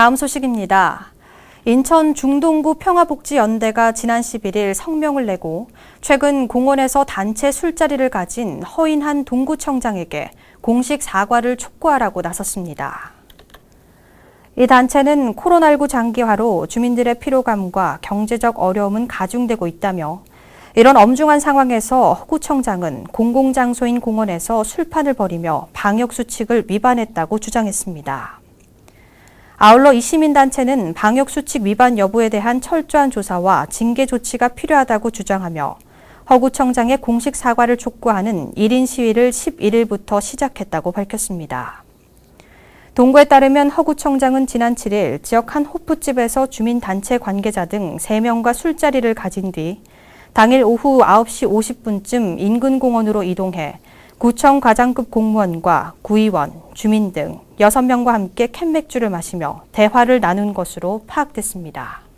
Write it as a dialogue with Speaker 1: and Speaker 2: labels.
Speaker 1: 다음 소식입니다. 인천 중동구 평화복지연대가 지난 11일 성명을 내고 최근 공원에서 단체 술자리를 가진 허인한 동구청장에게 공식 사과를 촉구하라고 나섰습니다. 이 단체는 코로나19 장기화로 주민들의 피로감과 경제적 어려움은 가중되고 있다며 이런 엄중한 상황에서 허구청장은 공공장소인 공원에서 술판을 벌이며 방역수칙을 위반했다고 주장했습니다. 아울러 이 시민단체는 방역수칙 위반 여부에 대한 철저한 조사와 징계 조치가 필요하다고 주장하며 허구청장의 공식 사과를 촉구하는 1인 시위를 11일부터 시작했다고 밝혔습니다. 동구에 따르면 허구청장은 지난 7일 지역 한 호프집에서 주민단체 관계자 등 3명과 술자리를 가진 뒤 당일 오후 9시 50분쯤 인근 공원으로 이동해 구청 과장급 공무원과 구의원, 주민 등 6명과 함께 캔맥주를 마시며 대화를 나눈 것으로 파악됐습니다.